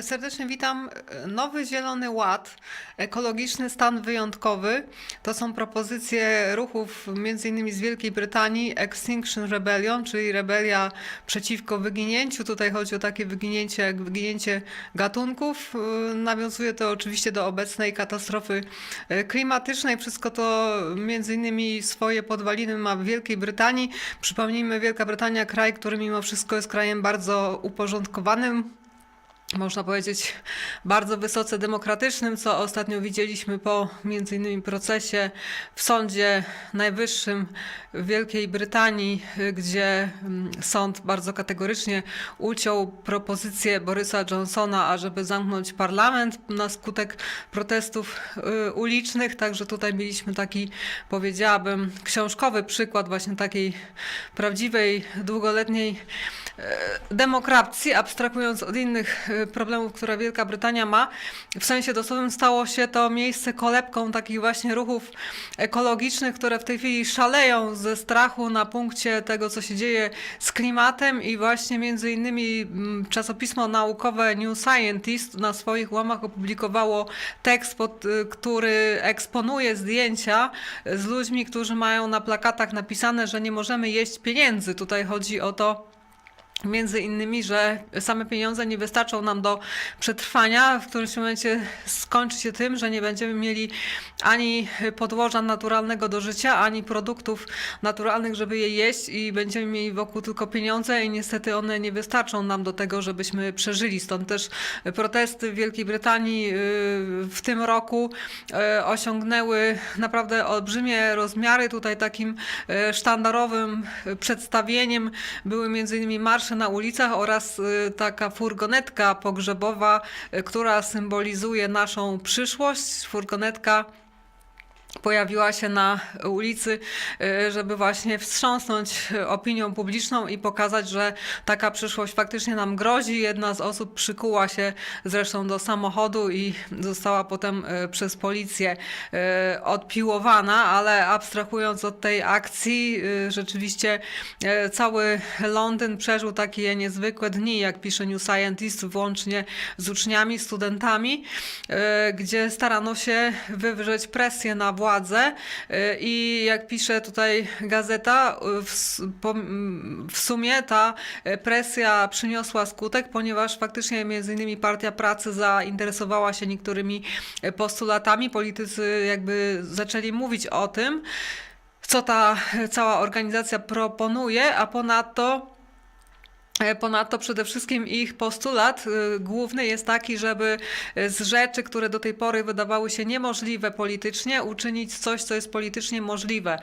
Serdecznie witam. Nowy Zielony Ład, ekologiczny stan wyjątkowy. To są propozycje ruchów m.in. z Wielkiej Brytanii, Extinction Rebellion, czyli rebelia przeciwko wyginięciu. Tutaj chodzi o takie wyginięcie jak wyginięcie gatunków. Nawiązuje to oczywiście do obecnej katastrofy klimatycznej. Wszystko to m.in. swoje podwaliny ma w Wielkiej Brytanii. Przypomnijmy, Wielka Brytania kraj, który mimo wszystko jest krajem bardzo uporządkowanym, można powiedzieć, bardzo wysoce demokratycznym, co ostatnio widzieliśmy po między innymi procesie w Sądzie Najwyższym w Wielkiej Brytanii, gdzie mm, sąd bardzo kategorycznie uciął propozycję Borysa Johnsona, ażeby zamknąć parlament na skutek protestów y, ulicznych. Także tutaj mieliśmy taki, powiedziałabym, książkowy przykład właśnie takiej prawdziwej, długoletniej e, demokracji, abstrahując od innych e, problemów, które Wielka Brytania ma. W sensie dosłownym stało się to miejsce kolebką takich właśnie ruchów ekologicznych, które w tej chwili szaleją ze strachu na punkcie tego, co się dzieje z klimatem i właśnie między innymi mm, czasopismo naukowe New Scientist na swoich łamach opublikowało tekst, pod, y, który eksponuje zdjęcia z ludźmi, którzy mają na plakatach napisane, że nie możemy jeść pieniędzy. Tutaj chodzi o to, Między innymi, że same pieniądze nie wystarczą nam do przetrwania. W którymś momencie skończy się tym, że nie będziemy mieli ani podłoża naturalnego do życia, ani produktów naturalnych, żeby je jeść i będziemy mieli wokół tylko pieniądze i niestety one nie wystarczą nam do tego, żebyśmy przeżyli. Stąd też protesty w Wielkiej Brytanii y, w tym roku y, osiągnęły naprawdę olbrzymie rozmiary. Tutaj takim y, sztandarowym przedstawieniem były między innymi marsze na ulicach oraz y, taka furgonetka pogrzebowa, y, która symbolizuje naszą przyszłość. Furgonetka pojawiła się na ulicy, y, żeby właśnie wstrząsnąć opinią publiczną i pokazać, że taka przyszłość faktycznie nam grozi. Jedna z osób przykuła się zresztą do samochodu i została potem y, przez policję y, odpiłowana, ale abstrahując od tej akcji, rzeczywiście cały Londyn przeżył takie niezwykłe dni, jak pisze New Scientist, włącznie z uczniami, studentami, gdzie starano się wywrzeć presję na władzę y, i jak pisze tutaj gazeta, w, sumie ta presja przyniosła skutek, ponieważ faktycznie między innymi Partia Pracy zainteresowała się niektórymi postulatami. Politycy jakby zaczęli mówić o tym, co ta cała organizacja proponuje, a ponadto E, Ponadto przede wszystkim ich postulat y, główny jest taki, żeby y, z rzeczy, które do tej pory wydawały się niemożliwe politycznie, uczynić coś, co jest politycznie możliwe.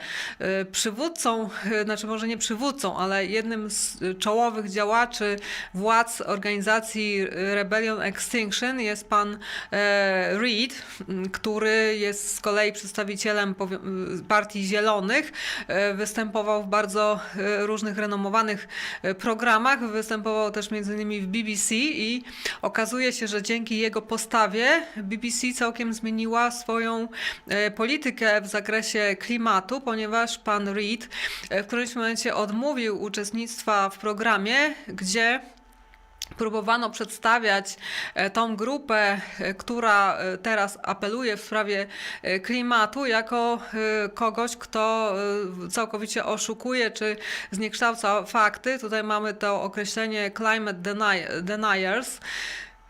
Przywódcą, znaczy może nie przywódcą, ale jednym z czołowych działaczy władz organizacji Rebellion Extinction jest pan e, Reid, który jest z kolei przedstawicielem Partii Zielonych. E, Występował w bardzo e, różnych renomowanych e, programach. Występował też innymi w BBC i okazuje się, że dzięki jego postawie BBC całkiem zmieniła swoją e, politykę w zakresie klimatu, ponieważ pan Reid e, w którymś momencie odmówił uczestnictwa w programie, gdzie próbowano przedstawiać e, tą grupę, e, która e, teraz apeluje w sprawie klimatu, jako kogoś, kto całkowicie oszukuje czy zniekształca fakty. Tutaj mamy to określenie climate deniers.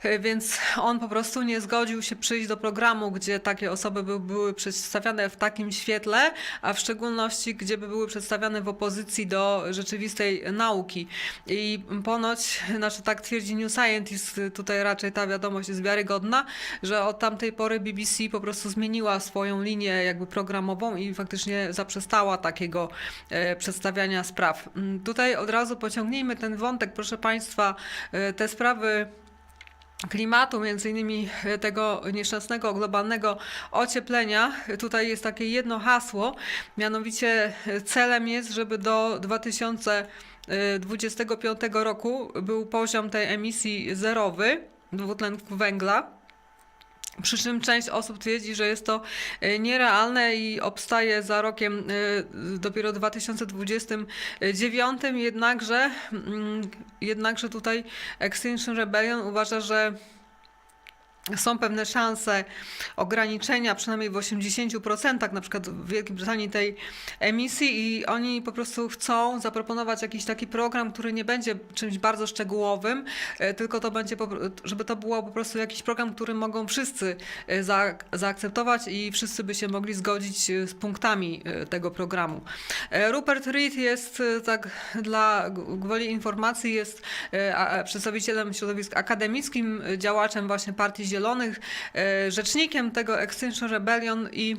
E, Więc on po prostu nie zgodził się przyjść do programu, gdzie takie osoby by, były przedstawiane w takim świetle, a w szczególności, gdzie by były przedstawiane w opozycji do rzeczywistej nauki. I ponoć, znaczy tak twierdzi New Scientist, tutaj raczej ta wiadomość jest wiarygodna, że od tamtej pory BBC po prostu zmieniła swoją linię jakby programową i faktycznie zaprzestała takiego e, przedstawiania spraw. Mm, Tutaj od razu pociągnijmy ten wątek, proszę Państwa, e, te sprawy klimatu, między innymi e, tego nieszczęsnego globalnego ocieplenia. Tutaj jest takie jedno hasło, mianowicie e, celem jest, żeby do 2025 roku był poziom tej emisji zerowy dwutlenku węgla. Przy czym część osób twierdzi, że jest to e, nierealne i obstaje za rokiem e, dopiero 2029, jednakże, mm, jednakże tutaj Extinction Rebellion uważa, że są pewne szanse ograniczenia przynajmniej w 80% na przykład w Wielkiej Brytanii tej emisji i oni po prostu chcą zaproponować jakiś taki program, który nie będzie czymś bardzo szczegółowym, e, tylko to będzie, żeby to było po prostu jakiś program, który mogą wszyscy e, za, zaakceptować i wszyscy by się mogli zgodzić e, z punktami tego programu. Rupert Reed jest tak dla gwoli informacji jest przedstawicielem środowisk akademickim, działaczem właśnie Partii Zielonych, e, rzecznikiem tego Extinction Rebellion i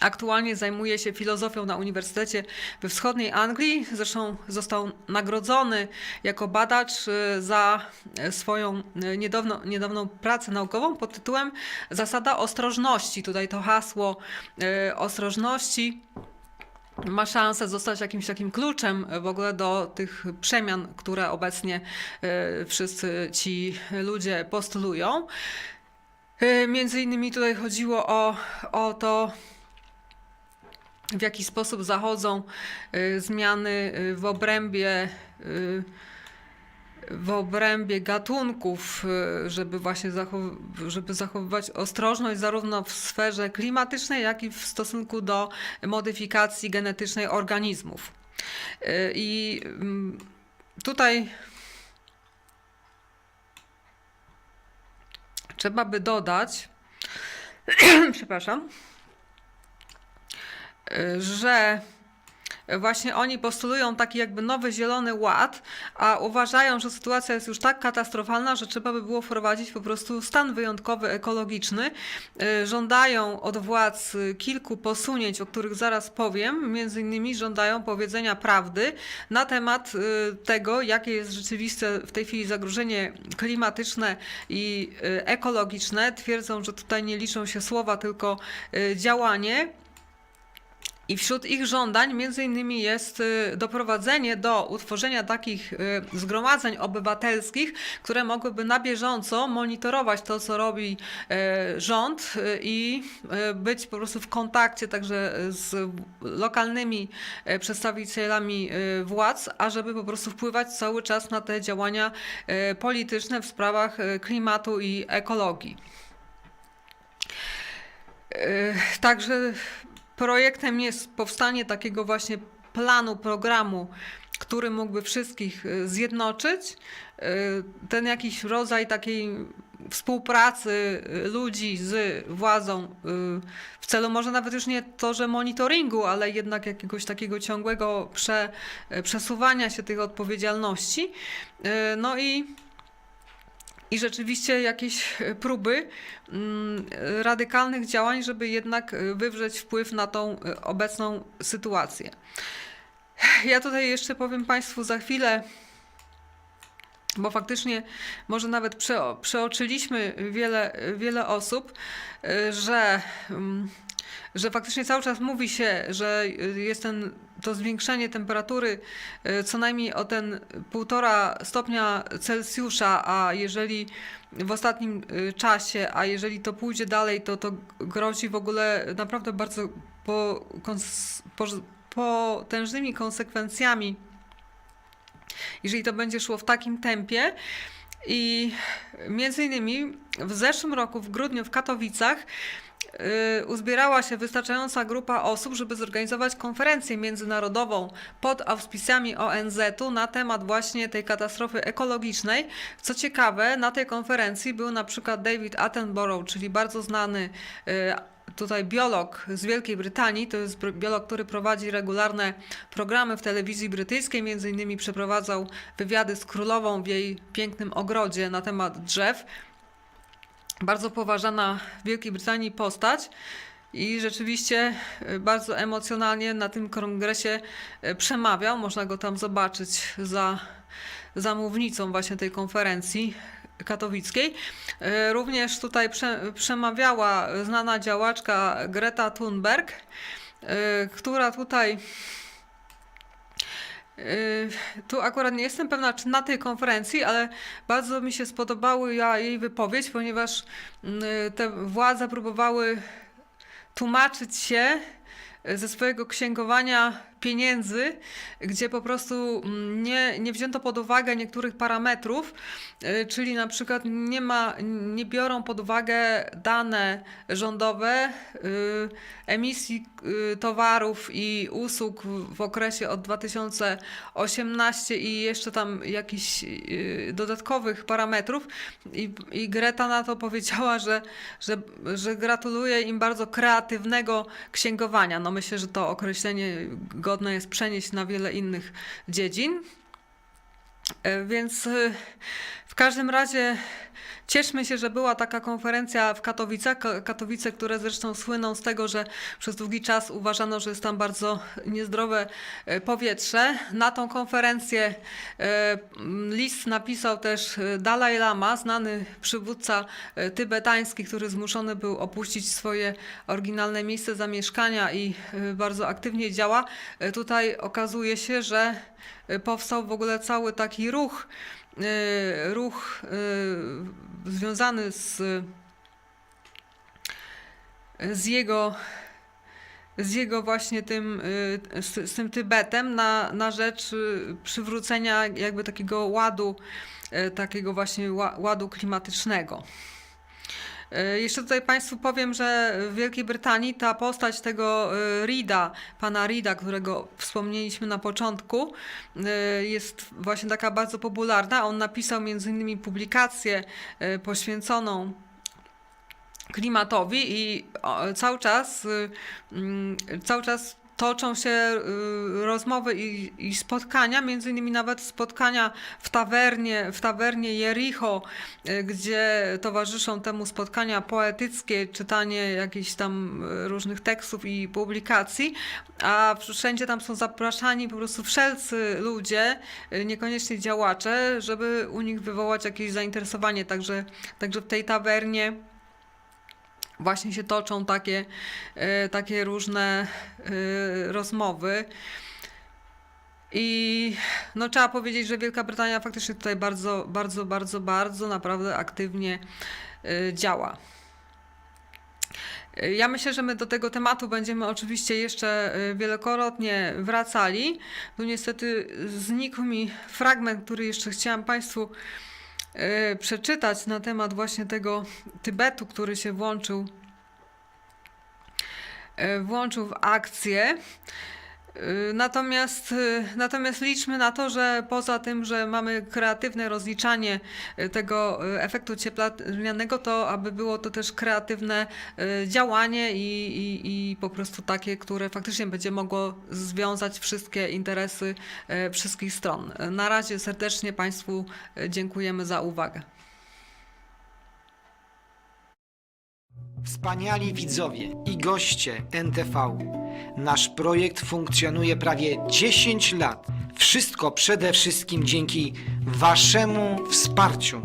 Aktualnie zajmuje się filozofią na Uniwersytecie we Wschodniej Anglii. Zresztą został nagrodzony jako badacz e, za e, swoją niedawno, niedawną pracę naukową pod tytułem Zasada ostrożności. Tutaj to hasło ostrożności ma szansę zostać jakimś takim kluczem w ogóle do tych przemian, które obecnie e, wszyscy ci ludzie postulują. E, Między innymi tutaj chodziło o, o to, w jaki sposób zachodzą y, zmiany w obrębie w obrębie gatunków, y, żeby właśnie zachow- żeby zachowywać ostrożność zarówno w sferze klimatycznej, jak i w stosunku do modyfikacji genetycznej organizmów. Y, I mm, tutaj trzeba by dodać, przepraszam, y, że właśnie oni postulują taki jakby nowy zielony ład, a uważają, że sytuacja jest już tak katastrofalna, że trzeba by było wprowadzić po prostu stan wyjątkowy ekologiczny. Y, Żądają od władz kilku posunięć, o których zaraz powiem. Między innymi żądają powiedzenia prawdy na temat y, tego, jakie jest rzeczywiste w tej chwili zagrożenie klimatyczne i y, ekologiczne. Twierdzą, że tutaj nie liczą się słowa, tylko działanie. I wśród ich żądań między innymi jest y, doprowadzenie do utworzenia takich y, zgromadzeń obywatelskich, które mogłyby na bieżąco monitorować to, co robi y, rząd i być po prostu w kontakcie także z lokalnymi przedstawicielami władz, ażeby po prostu wpływać cały czas na te działania polityczne w sprawach klimatu i ekologii. Także projektem jest powstanie takiego właśnie planu, programu, który mógłby wszystkich y, zjednoczyć. Y, Ten jakiś rodzaj takiej współpracy y, ludzi z władzą w celu może nawet już nie to, że monitoringu, ale jednak jakiegoś takiego ciągłego prze, przesuwania się tych odpowiedzialności. No i i rzeczywiście jakieś e, próby mm, radykalnych działań, żeby jednak e, wywrzeć wpływ na tą e, obecną sytuację. Ja tutaj jeszcze powiem Państwu za chwilę, bo faktycznie może nawet prze, przeoczyliśmy wiele, wiele osób, że, mm, że faktycznie cały czas mówi się, że jest ten, to zwiększenie temperatury e, co najmniej o ten półtora stopnia Celsjusza, a jeżeli w ostatnim e, czasie, a jeżeli to pójdzie dalej, to to grozi w ogóle naprawdę bardzo po, kons, po, potężnymi konsekwencjami, jeżeli to będzie szło w takim tempie. I między innymi w zeszłym roku, w grudniu w Katowicach, y, uzbierała się wystarczająca grupa osób, żeby zorganizować konferencję międzynarodową pod auspicjami ONZ-u na temat właśnie tej katastrofy ekologicznej. Co ciekawe, na tej konferencji był na przykład David Attenborough, czyli bardzo znany y, tutaj biolog z Wielkiej Brytanii, to jest biolog, który prowadzi regularne programy w telewizji brytyjskiej, między innymi przeprowadzał wywiady z królową w jej pięknym ogrodzie na temat drzew. Bardzo poważana w Wielkiej Brytanii postać. I rzeczywiście y, bardzo emocjonalnie na tym kongresie y, przemawiał. Można go tam zobaczyć za, za mównicą właśnie tej konferencji katowickiej. Y, Również tutaj prze, przemawiała znana działaczka Greta Thunberg, y, która tutaj y, tu akurat nie jestem pewna, czy na tej konferencji, ale bardzo mi się spodobała jej wypowiedź, ponieważ y, te władze próbowały tłumaczyć się ze swojego księgowania pieniędzy, gdzie po prostu mm, nie, nie wzięto pod uwagę niektórych parametrów, y, czyli na przykład nie, ma, nie biorą pod uwagę dane rządowe y, emisji y, towarów i usług w okresie od 2018 i jeszcze tam jakichś dodatkowych parametrów. I, I Greta na to powiedziała, że, że, że gratuluje im bardzo kreatywnego księgowania. No myślę, że to określenie godne jest przenieść na wiele innych dziedzin. E, Więc y, w każdym razie cieszmy się, że była taka konferencja w Katowicach. Ka- Katowice, które zresztą słyną z tego, że przez długi czas uważano, że jest tam bardzo niezdrowe e, powietrze. Na tą konferencję e, list napisał też e, Dalaj Lama, znany przywódca e, tybetański, który zmuszony był opuścić swoje oryginalne miejsce zamieszkania i e, bardzo aktywnie działa. E, Tutaj okazuje się, że e, powstał w ogóle cały taki ruch, e, ruch e, związany z, z jego z jego właśnie tym, y, z, z tym Tybetem na, na rzecz y, przywrócenia jakby takiego ładu, y, takiego właśnie ła- ładu klimatycznego. Y, Jeszcze tutaj Państwu powiem, że w Wielkiej Brytanii ta postać tego y, Rida, pana Rida, którego wspomnieliśmy na początku, y, jest właśnie taka bardzo popularna. On napisał między innymi publikację poświęconą klimatowi i cały czas, cały czas toczą się y, rozmowy i, i spotkania, między innymi nawet spotkania w tawernie, w tawernie Jericho, y, gdzie towarzyszą temu spotkania poetyckie, czytanie jakichś tam y, różnych tekstów i publikacji, a wszędzie tam są zapraszani po prostu wszelcy ludzie, niekoniecznie działacze, żeby u nich wywołać jakieś zainteresowanie. Także, także w tej tawernie właśnie się toczą takie, e, takie różne e, rozmowy. I no, trzeba powiedzieć, że Wielka Brytania faktycznie tutaj bardzo, bardzo, bardzo, bardzo naprawdę aktywnie e, działa. Ja myślę, że my do tego tematu będziemy oczywiście jeszcze wielokrotnie wracali. Tu niestety znikł mi fragment, który jeszcze chciałam Państwu przeczytać na temat właśnie tego Tybetu, który się włączył, e, włączył w akcję. E, Natomiast, e, natomiast liczmy na to, że poza tym, że mamy kreatywne rozliczanie e, tego efektu cieplarnianego, to aby było to też kreatywne działanie i, i, i po prostu takie, które faktycznie będzie mogło związać wszystkie interesy wszystkich stron. Na razie serdecznie Państwu dziękujemy za uwagę. Wspaniali widzowie i goście NTV. Nasz projekt funkcjonuje prawie 10 lat. Wszystko przede wszystkim dzięki Waszemu wsparciu.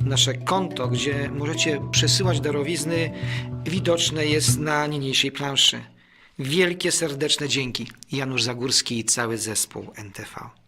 Nasze konto, gdzie możecie przesyłać darowizny, widoczne jest na niniejszej planszy. Wielkie serdeczne dzięki. Janusz Zagórski i cały zespół NTV.